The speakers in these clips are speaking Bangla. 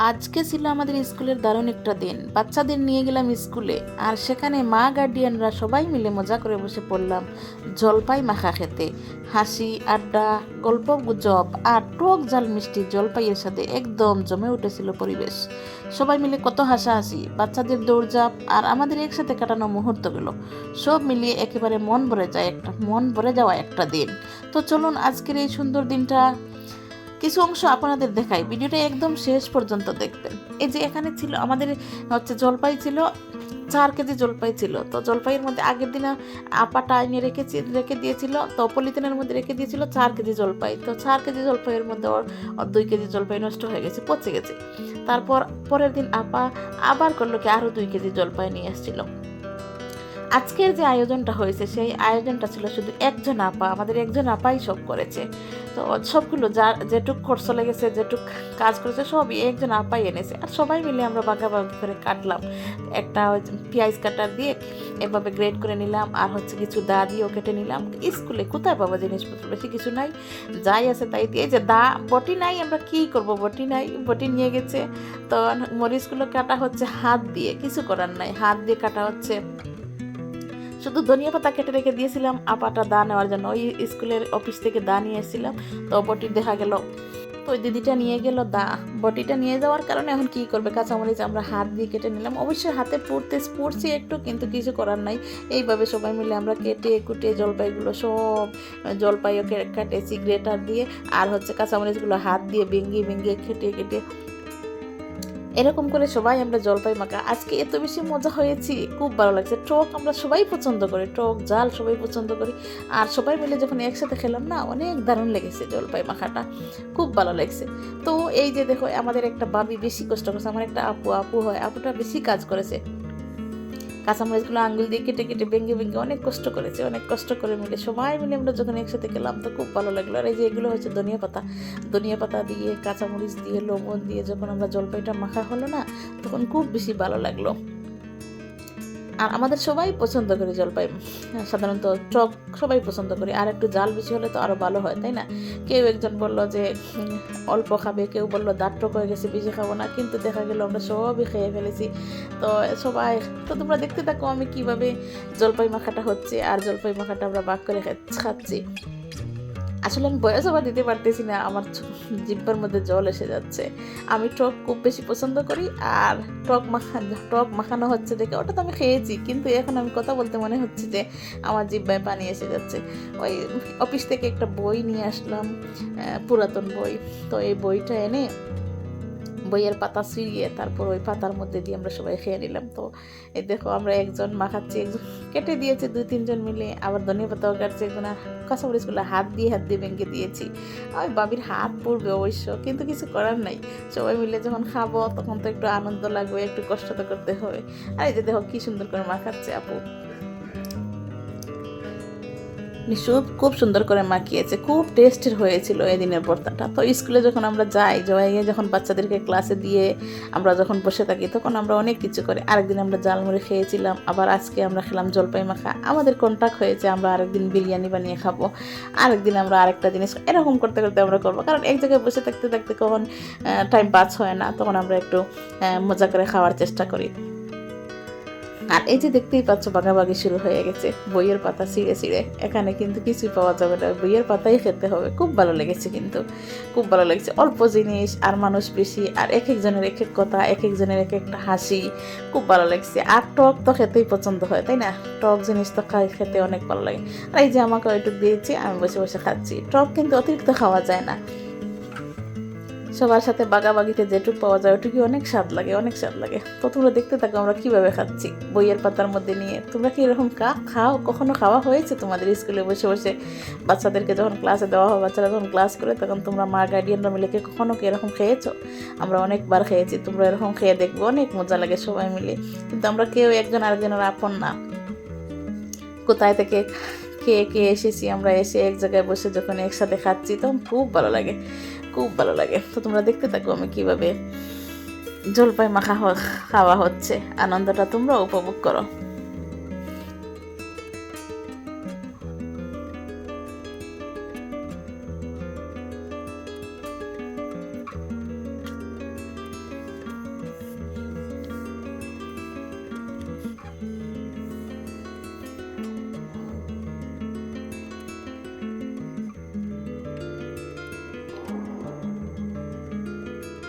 আজকে ছিল আমাদের স্কুলের দারুণ একটা দিন। বাচ্চাদের নিয়ে গেলাম স্কুলে, আর সেখানে মা গার্ডিয়ানরা সবাই মিলে মজা করে বসে পড়লাম জলপাই মাখা খেতে। হাসি, আড্ডা, গল্প, গুজব আর টক জাল মিষ্টি জলপাইয়ের সাথে একদম জমে উঠেছিল পরিবেশ। সবাই মিলে কত হাসাহাসি, বাচ্চাদের দৌড়ঝাঁপ আর আমাদের একসাথে কাটানো মুহূর্তগুলো সব মিলিয়ে একেবারে মন ভরে যায় একটা, মন ভরে যাওয়া একটা দিন। তো চলুন আজকের এই সুন্দর দিনটা কিছু অংশ আপনাদের দেখাই। ভিডিওটা একদম শেষ পর্যন্ত দেখবেন। এই যে এখানে ছিল, আমাদের হচ্ছে জলপাই ছিল, চার কেজি জলপাই ছিল। তো জলপাইয়ের মধ্যে আগের দিনে আপাটা এনে রেখেছি রেখে দিয়েছিল, তো পলিথিনের মধ্যে রেখে দিয়েছিল চার কেজি জলপাই। তো চার কেজি জলপাইয়ের মধ্যে ওর দুই কেজি জলপাই নষ্ট হয়ে গেছে, পচে গেছে। তারপর পরের দিন আপা আবার করল কি, আরও দুই কেজি জলপাই নিয়ে এসেছিল। আজকের যে আয়োজনটা হয়েছে, সেই আয়োজনটা ছিল শুধু একজন আপা, আমাদের একজন আপাই সব করেছে। তো সবগুলো যা, যেটুক খরচ লেগেছে, যেটুক কাজ করেছে, সবই একজন আপাই এনেছে। আর সবাই মিলে আমরা বাগাবাগি করে কাটলাম। একটা পেঁয়াজ কাটার দিয়ে এভাবে গ্রেড করে নিলাম, আর হচ্ছে কিছু দা দিয়েও কেটে নিলাম। স্কুলে কোথায় পাবো জিনিসপত্র? বেশি কিছু নাই। যাই আছে তাই দিয়ে। যে দা, বটি নাই, আমরা কি করব? বটি নাই, বটি নিয়ে গেছে। তো মরিচগুলো কাটা হচ্ছে হাত দিয়ে, কিছু করার নাই। হাত দিয়ে কাটা হচ্ছে শুধু ধনিয়া পাতা কেটে রেখে দিয়েছিলাম, আপাটা দা নেওয়ার জন্য। ওই স্কুলের অফিস থেকে দা নিয়ে এসেছিলাম, তো বটি দেখা গেল। তো ওই দিদিটা নিয়ে গেল দা। বটিটা নিয়ে যাওয়ার কারণে এখন কি করবে? কাঁচামরিচ আমরা হাত দিয়ে কেটে নিলাম। অবশ্যই হাতে পড়তে, পড়ছি একটু, কিন্তু কিছু করার নাই। এইভাবে সবাই মিলে আমরা কেটে কুটে জলপাইগুলো সব, জলপাইও কেটেছি গ্রেটার দিয়ে। আর হচ্ছে কাঁচামরিচগুলো হাত দিয়ে ভেঙ্গিয়ে ভেঙ্গিয়ে কেটে কেটে এরকম করে সবাই আমরা জলপাই মাখা আজকে এত বেশি মজা হয়েছি, খুব ভালো লাগছে। টক আমরা সবাই পছন্দ করি, টক, জাল সবাই পছন্দ করি। আর সবাই মিলে যখন একসাথে খেলাম না, অনেক দারুণ লেগেছে জলপাই মাখাটা খুব ভালো লাগছে। তো এই যে দেখো, আমাদের একটা বাবি বেশি কষ্ট করছে, আমার একটা আপু আপু হয়, আপুটা বেশি কাজ করেছে। কাঁচামরিচগুলো আঙুল দিয়ে কেটে কেটে ভেঙে ভেঙে অনেক কষ্ট করেছে, অনেক কষ্ট করে মিলে। সবাই মিলে আমরা যখন একসাথে খেলাম তো খুব ভালো লাগল। আর এই যে এগুলো হচ্ছে ধনিয়া পাতা। ধনিয়া পাতা দিয়ে, কাঁচামরিচ দিয়ে, লবণ দিয়ে যখন আমরা জলপাইটা মাখা হলো না, তখন খুব বেশি ভালো লাগল। আর আমাদের সবাই পছন্দ করে জলপাই। সাধারণত টক সবাই পছন্দ করি। আর একটু জাল বেশি হলে তো আরও ভালো হয়, তাই না? কেউ একজন বলল যে, অল্প খাবে, কেউ বলল দাঁত টক হয়ে গেছে, বেশি খাব না। কিন্তু দেখা গেল আমরা সবই খেয়ে ফেলেছি। তো সবাই, তো তোমরা দেখতে থাকো আমি কীভাবে জলপাই মাখাটা হচ্ছে। আর জলপাই মাখাটা আমরা বাক করে খাচ্ছি। আসলে আমি বয়স আবার দিতে পারতেছি না, আমার জিব্বার মধ্যে জল এসে যাচ্ছে। আমি টক খুব বেশি পছন্দ করি আর টক মাখা, টক মাখানো হচ্ছে দেখে, ওটা তো আমি খেয়েছি, কিন্তু এখন আমি কথা বলতে মনে হচ্ছে যে আমার জিব্বায় পানি এসে যাচ্ছে। ওই অফিস থেকে একটা বই নিয়ে আসলাম পুরাতন বই। তো এই বইটা এনে বইয়ের পাতা ছিঁড়িয়ে তারপর ওই পাতার মধ্যে দিয়ে আমরা সবাই খেয়ে নিলাম। তো এই দেখো, আমরা একজন মাখাচ্ছি একজন কেটে দিয়েছি, দুই, তিনজন মিলে। আবার ধনিয়া পাতাও কাটছে, একজন কাঁচামরিচগুলো হাত দিয়ে হাত দিয়ে ভেঙে দিয়েছি। ওই বাবির হাত পড়বে অবশ্য, কিন্তু কিছু করার নাই। সবাই মিলে যখন খাব, তখন তো একটু আনন্দ লাগবে, একটু কষ্ট তো করতে হবে। আর এই যে দেখো, কি সুন্দর করে মাখাচ্ছে আপু। নিশুদ খুব সুন্দর করে মাখিয়েছে, খুব টেস্টের হয়েছিল এই দিনের ভর্তাটা তো স্কুলে যখন আমরা যাই যাই যখন বাচ্চাদেরকে ক্লাসে দিয়ে আমরা যখন বসে থাকি, তখন আমরা অনেক কিছু করি। আরেকদিন আমরা জালমুড়ি খেয়েছিলাম, আবার আজকে আমরা খেলাম জলপাই মাখা আমাদের কন্ট্যাক্ট হয়েছে, আমরা আরেকদিন বিরিয়ানি বানিয়ে খাব। আরেকদিন আমরা আরেকটা জিনিস, এরকম করতে করতে আমরা করব। কারণ এক জায়গায় বসে থাকতে থাকতে কখন টাইম পাস হয় না, তখন আমরা একটু মজা করে খাওয়ার চেষ্টা করি। আর এই যে দেখতেই পাচ্ছ বাগাবাগি শুরু হয়ে গেছে। বইয়ের পাতা ছিঁড়ে ছিঁড়ে। এখানে কিন্তু কিছুই পাওয়া যাবে না। বইয়ের পাতাই খেতে হবে। খুব ভালো লেগেছে কিন্তু। খুব ভালো লেগেছে। অল্প জিনিস আর মানুষ বেশি আর এক একজনের এক এক কথা, এক একজনের এক একটা হাসি। খুব ভালো লাগছে। আর টক তো খেতেই পছন্দ হয়, তাই না? টক জিনিস তো খাই, খেতে অনেক ভালো লাগে। আর এই যে আমাকে ওইটুকু দিয়েছি, আমি বসে বসে খাচ্ছি। টক কিন্তু অতিরিক্ত খাওয়া যায় না। সবার সাথে বাগাবাগিতে যেটুকু পাওয়া যায় ওটুকু অনেক স্বাদ লাগে, অনেক স্বাদ লাগে। তো তোমরা দেখতে থাকো আমরা কীভাবে খাচ্ছি। বইয়ের পাতার মধ্যে নিয়ে। তোমরা কি এরকম কা খাও? কখনো খাওয়া হয়েছে তোমাদের স্কুলে বসে বসে? বাচ্চাদেরকে যখন ক্লাসে দেওয়া হয়, বাচ্চারা যখন ক্লাস করে, তখন তোমরা মা গার্ডিয়ানরা মিলে কখনো কি এরকম খেয়েছো? আমরা অনেকবার খেয়েছি, তোমরা এরকম খেয়ে দেখবে, অনেক মজা লাগে সবাই মিলে। কিন্তু আমরা কেউ একজন আরেকজনের আপন না। কোথায় থেকে খেয়ে খেয়ে এসেছি, আমরা এসে এক জায়গায় বসে যখন একসাথে খাচ্ছি, তখন খুব ভালো লাগে। খুব ভালো লাগে। তো তোমরা দেখতে থাকো আমি কীভাবে জলপাই মাখা খাওয়া হচ্ছে। আনন্দটা তোমরা উপভোগ করো।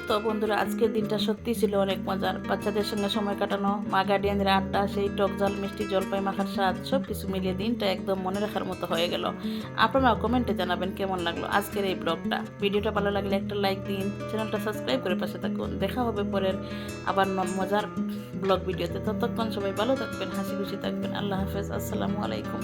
তো বন্ধুরা, আজকের দিনটা সত্যি ছিল অনেক মজার। বাচ্চাদের সঙ্গে সময় কাটানো, মা গার্ডিয়ানদের আড্ডা, সেই টক জাল মিষ্টি জলপাই, মাখার স্বাদ সব কিছু মিলিয়ে দিনটা একদম মনে রাখার মতো হয়ে গেল। আপনারা কমেন্টে জানাবেন কেমন লাগল আজকের এই ব্লগটা ভিডিওটা ভালো লাগলে একটা লাইক দিন, চ্যানেলটা সাবস্ক্রাইব করে পাশে থাকুন। দেখা হবে পরের আবার মজার ব্লগ ভিডিওতে। ততক্ষণ সবাই ভালো থাকবেন, হাসি খুশি থাকবেন। আল্লাহ হাফেজ, আসসালামু আলাইকুম।